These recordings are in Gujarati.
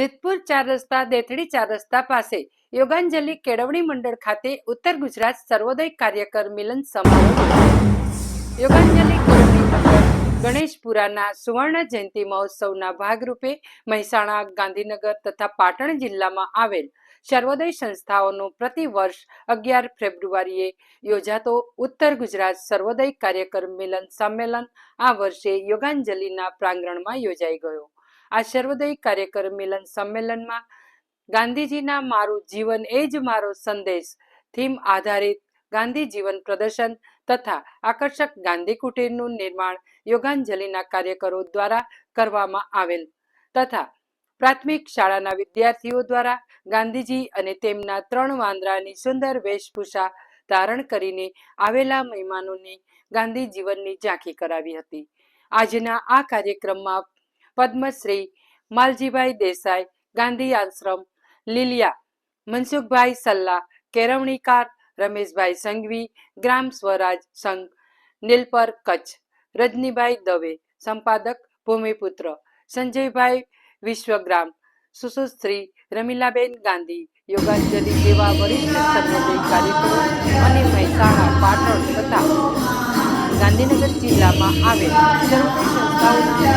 જેતપુર ચાર રસ્તા દેથડી ચાર રસ્તા પાસે યોગાંજલિ કેળવણી મંડળ ખાતે ઉત્તર ગુજરાત સર્વોદય કાર્યકર મિલન સમારોહ. યોગાંજલિ કેળવણી મંડળ ગણેશપુરાના સુવર્ણ જયંતિ મહોત્સવના ભાગરૂપે મહેસાણા, ગાંધીનગર તથા પાટણ જિલ્લામાં આવેલ સર્વોદય સંસ્થાઓનો પ્રતિ વર્ષ અગિયાર ફેબ્રુઆરીએ યોજાતો ઉત્તર ગુજરાત સર્વોદય કાર્યકર મિલન સંમેલન આ વર્ષે યોગાંજલિના પ્રાંગણમાં યોજાઈ ગયો. આ સર્વોદય કાર્યકર મિલન સંમેલનમાં ગાંધીજીના મારું જીવન એ જ મારો સંદેશ. થીમ આધારિત ગાંધી જીવન પ્રદર્શન તથા આકર્ષક ગાંધી કુટીરનું નિર્માણ યોગાંજલિના કાર્યકરો દ્વારા કરવામાં આવેલ તથા પ્રાથમિક શાળાના વિદ્યાર્થીઓ દ્વારા ગાંધીજી અને તેમના ત્રણ વાંદરાની સુંદર વેશભૂષા ધારણ કરીને આવેલા મહેમાનોને ગાંધી જીવનની ઝાંખી કરાવી હતી. આજના આ કાર્યક્રમમાં પદ્મશ્રી માલજીભાઈ દેસાઈ ગાંધી આશ્રમ લીલિયા મનસુખભાઈ સલ્લા કેળવણીકાર રમેશભાઈ સંઘવી ગ્રામ સ્વરાજ સંઘ નીલપર કચ્છ રજનીભાઈ દવે સંપાદક ભૂમિપુત્ર સંજયભાઈ વિશ્વગ્રામ સુશ્રી રમીલાબેન ગાંધી યોગાંજલિ જેવા વરિષ્ઠ સર્વોદય કાર્યકરો અને મહેસાણા પાટણ તથા ગાંધીનગર જિલ્લામાં આવેલ સર્વોદય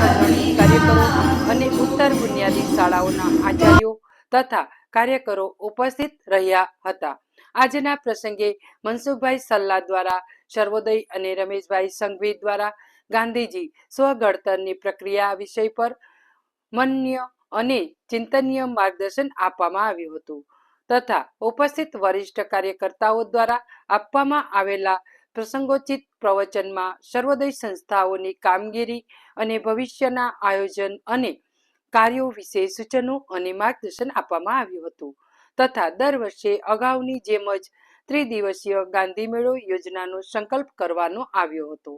કાર્યકરો અને ઉત્તર બુનિયાદી શાળાઓના આચાર્યો તથા કાર્યકરો ઉપસ્થિત રહ્યા હતા. આજના પ્રસંગે મનસુખભાઈ સલ્લા દ્વારા, સર્વોદય અને રમેશભાઈ સંઘવી દ્વારા ગાંધીજી સ્વઘડતરની પ્રક્રિયા વિષય પર મન્ય અને ચિંતનીય માર્ગદર્શન આપવામાં આવ્યું હતું તથા ઉપસ્થિત વરિષ્ઠ કાર્યકર્તાઓ દ્વારા આપવામાં આવેલા પ્રસંગોચિત પ્રવચનમાં સર્વોદય સંસ્થાઓની કામગીરી અને ભવિષ્યના આયોજન અને કાર્યો વિશે સૂચનો અને માર્ગદર્શન આપવામાં આવ્યું હતું. તથા દર વર્ષે અગાઉની જેમ જ ત્રિદિવસીય ગાંધી મેળો યોજનાનો સંકલ્પ કરવાનો આવ્યો હતો.